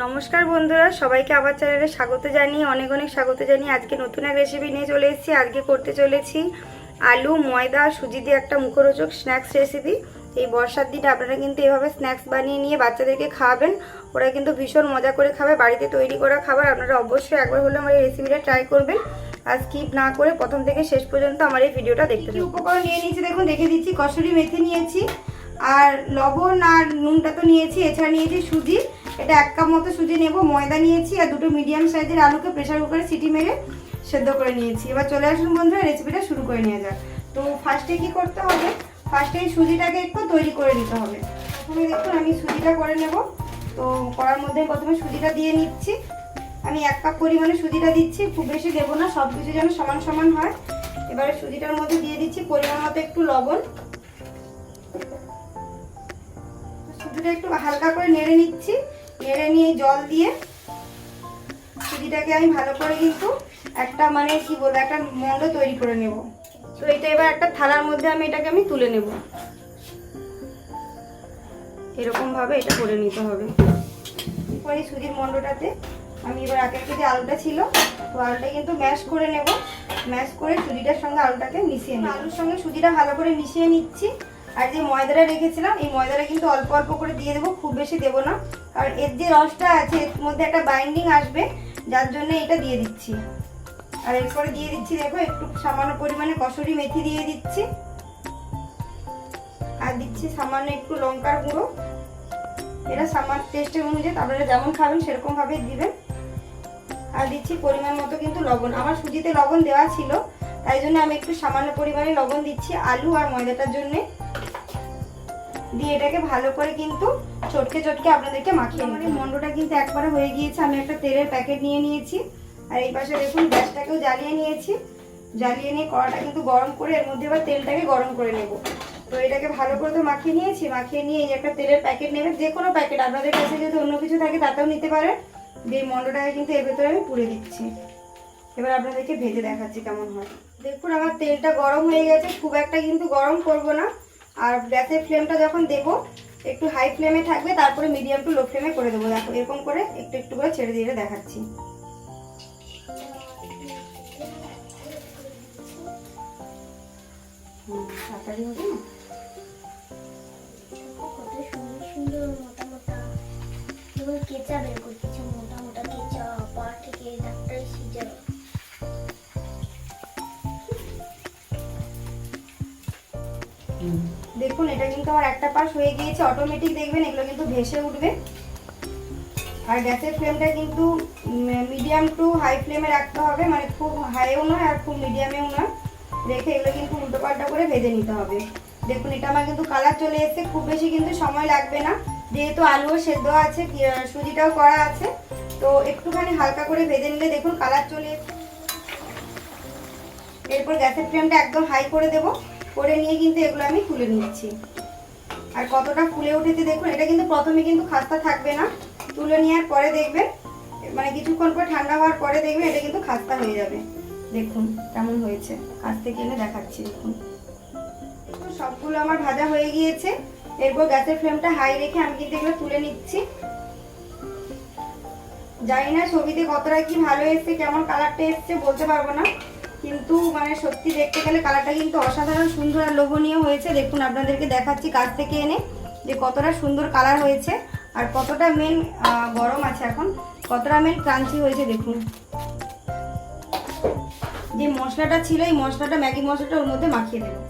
নমস্কার বন্ধুরা, সবাইকে আবার চ্যানেলে স্বাগত জানিয়ে, অনেক অনেক স্বাগত জানিয়ে আজকে নতুন এক রেসিপি নিয়ে চলে এসেছি। আজকে করতে চলেছি আলু, ময়দা, সুজি দিয়ে একটা মুখরোচক স্ন্যাক্স রেসিপি এই বর্ষার দিনে আপনারা কিন্তু এভাবে স্ন্যাক্স বানিয়ে নিয়ে বাচ্চাদেরকে খাওয়াবেন। ওরা কিন্তু ভীষণ মজা করে খাবে। বাড়িতে তৈরি করা খাবার আপনারা অবশ্যই একবার হলে আমার এই রেসিপিটা ট্রাই করবেন। আর স্কিপ না করে প্রথম থেকে শেষ পর্যন্ত আমার এই ভিডিওটা দেখতে উপকরণ নিয়ে নিয়েছি দেখুন, দেখে দিচ্ছি। কসুরি মেথি নিয়েছি। আর লবণ আর নুনটা তো নিয়েছি। এছাড়া নিয়েছি সুজি। এটা এক কাপ মতো সুজি নেব, ময়দা নিয়েছি আর দুটো মিডিয়াম সাইজের আলুকে প্রেশার কুকারে সিটি মেরে সেদ্ধ করে নিয়েছি। এবার চলে আসুন বন্ধুরা রেসিপিটা শুরু করে নিয়ে যাক। তো ফার্স্টে কি করতে হবে? ফার্স্টে এই সুজিটাকে একটু তৈরি করে নিতে হবে। প্রথমে দেখুন, আমি সুজিটা করে নেব। তো করার মধ্যে প্রথমে সুজিটা দিয়ে নিচ্ছি। আমি এক কাপ পরিমাণে সুজিটা দিচ্ছি, খুব বেশি দেবো না সব কিছু যেন সমান সমান হয়। এবারে সুজিটার মধ্যে দিয়ে দিচ্ছি পরিমাণ মতো একটু লবণ। সুজিটা একটু হালকা করে নেড়ে নিচ্ছি। নেড়ে নিয়ে জল দিয়ে সুজিটাকে আমি ভালো করে কিন্তু একটা মানে কি বলব, একটা মন্ড তৈরি করে নেব। তো এটা এবার একটা থালার মধ্যে আমি এটাকে আমি তুলে নেব। এরকম ভাবে এটা করে নিতে হবে। এরপর এই সুজির মন্ডটাতে আমি এবার আগের যে আলুটা ছিল, তো আলুটা কিন্তু ম্যাশ করে নেব। ম্যাশ করে সুজিটার সঙ্গে আলুটাকে মিশিয়ে নেব। আলুর সঙ্গে সুজিটা ভালো করে মিশিয়ে নিচ্ছি। আর যে ময়দাটা রেখেছিলাম, এই ময়দাটা কিন্তু অল্প অল্প করে দিয়ে দেবো, খুব বেশি দেবো না। কারণ এর যে রসটা আছে, এর মধ্যে একটা বাইন্ডিং আসবে, যার জন্য এটা দিয়ে দিচ্ছি। আর এরপরে দিয়ে দিচ্ছি, দেখো, একটু সামান্য পরিমাণে কসুরি মেথি দিয়ে দিচ্ছি। আর দিচ্ছি সামান্য একটু লঙ্কার গুঁড়ো। এটা সামান্য টেস্টের অনুযায়ী আপনারা যেমন খাবেন, সেরকম ভাবে দিবেন। আর দিচ্ছি পরিমাণ মতো কিন্তু লবণ। আমার সুজিতে লবণ দেওয়া ছিল, তাই জন্য আমি একটু সামান্য পরিমাণে লবণ দিচ্ছি আলু আর ময়দাটার জন্য। দিয়ে এটাকে ভালো করে কিন্তু চটকে চটকে আপনাদেরকে মাখিয়ে নিতে মন্ডটা কিন্তু একবারে হয়ে গিয়েছে, আমি একটা তেলের প্যাকেট নিয়ে নিয়েছি। আর এই পাশে দেখুন গ্যাসটাকেও জ্বালিয়ে নিয়েছি। জ্বালিয়ে নিয়ে কড়াটা কিন্তু গরম করে এর মধ্যে এবার তেলটাকে গরম করে নেব। তো এটাকে ভালো করে তো মাখিয়ে নিয়েছি, মাখিয়ে নিয়ে এই একটা তেলের প্যাকেট নেবে যে কোনো প্যাকেট, আপনাদের কাছে যদি অন্য কিছু থাকে তাতেও নিতে পারেন। দিয়ে মন্ডটাকে কিন্তু এর ভেতরে আমি পুড়ে দিচ্ছি। এবার আপনাদেরকে ভেজে দেখাচ্ছি কেমন হয়। দেখুন আমার তেলটা গরম হয়ে গেছে, খুব একটা কিন্তু গরম করব না। আর গ্যাসের ফ্লেমটা যখন দেব একটু হাই ফ্লেমে থাকবে, তারপরে মিডিয়াম টু লো ফ্লেমে করে দেবো। দেখো, এরকম করে একটু একটু করে ছেড়ে দিয়ে দেখাচ্ছি। তাড়াতাড়ি হবে না? দেখুন, এটা কিন্তু আমার একটা পাশ হয়ে গিয়েছে অটোমেটিক দেখবেন, এগুলো কিন্তু ভেসে উঠবে। আর গ্যাসের ফ্লেমটা কিন্তু মিডিয়াম টু হাই ফ্লেমে রাখতে হবে মানে খুব হাইও নয় আর খুব মিডিয়ামেও নয়। রেখে এগুলো কিন্তু উল্টো পাল্টা করে ভেজে নিতে হবে। দেখুন, এটা আমার কিন্তু কালার চলে এসেছে, খুব বেশি কিন্তু সময় লাগবে না। যেহেতু আলুও সেদ্ধ আছে সুজিটাও করা আছে, তো একটুখানি হালকা করে ভেজে নিলে দেখুন কালার চলে এরপর গ্যাসের ফ্লেমটা একদম হাই করে দেব। করে নিয়ে কিন্তু এগুলো আমি তুলে নিচ্ছি। আর কতটা ফুলে উঠেছে দেখুন, এটা কিন্তু প্রথমে কিন্তু খাস্তা থাকবে না। তুলে নেওয়ার পরে দেখবেন মানে কিছুক্ষণ পর ঠান্ডা হওয়ার পরে দেখবেন এটা কিন্তু খাস্তা হয়ে যাবে। দেখুন কেমন হয়েছে কাছ থেকে এনে দেখাচ্ছি দেখুন। সবগুলো আমার ভাজা হয়ে গিয়েছে। এরপর গ্যাসের ফ্লেমটা হাই রেখে আমি কিন্তু এগুলো তুলে নিচ্ছি। জানি না ছবিতে কতটা কি ভালো এসছে, কেমন কালারটা এসছে, বলতে পারব না। কিন্তু মানে সত্যি দেখতে গেলে কালারটা কিন্তু অসাধারণ, সুন্দর আর লোভনীয় হয়েছে। দেখুন, আপনাদেরকে দেখাচ্ছি কাছ থেকে এনে যে কতটা সুন্দর কালার হয়েছে আর কতটা মেন গরম আছে এখন। কতটা মেন ক্রাঞ্চি হয়েছে, দেখুন। যে মশলাটা ছিল, এই মশলাটা, ম্যাগি মশলাটা ওর মধ্যে মাখিয়ে দেবো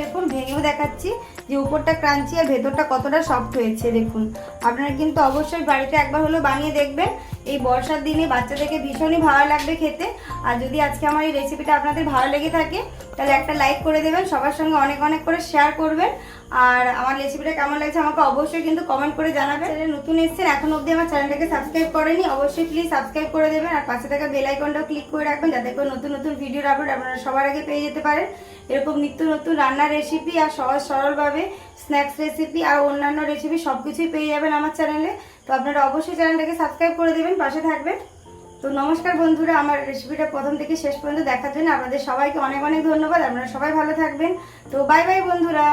দেখুন, ভেঙেও দেখাচ্ছি যে উপরটা ক্রাঞ্চি আর ভেতরটা কতটা সফট হয়েছে, দেখুন। আপনারা কিন্তু অবশ্যই বাড়িতে একবার হলেও বানিয়ে দেখবেন। এই বর্ষার দিনে বাচ্চাদেরকে ভীষণই ভালো লাগবে খেতে। আর যদি আজকে আমার এই রেসিপিটা আপনাদের ভালো লেগে থাকে, তাহলে একটা লাইক করে দেবেন, সবার সঙ্গে অনেক অনেক করে শেয়ার করবেন। আর আমার রেসিপিটা কেমন লাগছে আমাকে অবশ্যই কিন্তু কমেন্ট করে জানাবেন নতুন এসেছেন, এখন অবধি আমার চ্যানেলটাকে সাবস্ক্রাইব করেনি, অবশ্যই প্লিজ সাবস্ক্রাইব করে দেবেন। আর পাশে থাকা বেল আইকনটাও ক্লিক করে রাখবেন, যাতে করে নতুন নতুন ভিডিওর আপলোড আপনারা সবার আগে পেয়ে যেতে পারেন। এরকম নিত্য নতুন রান্নার রেসিপি আর সহজ সরলভাবে স্ন্যাক্স রেসিপি আর অন্যান্য রেসিপি সব কিছুই পেয়ে যাবেন আমার চ্যানেলে। তো আপনারা অবশ্যই চ্যানেলটাকে সাবস্ক্রাইব করে দেবেন, পাশে থাকবেন। তো নমস্কার বন্ধুরা, আমার রেসিপিটা প্রথম থেকে শেষ পর্যন্ত দেখার জন্য আপনাদের সবাইকে অনেক অনেক ধন্যবাদ। আপনারা সবাই ভালো থাকবেন। তো বাই বাই বন্ধুরা।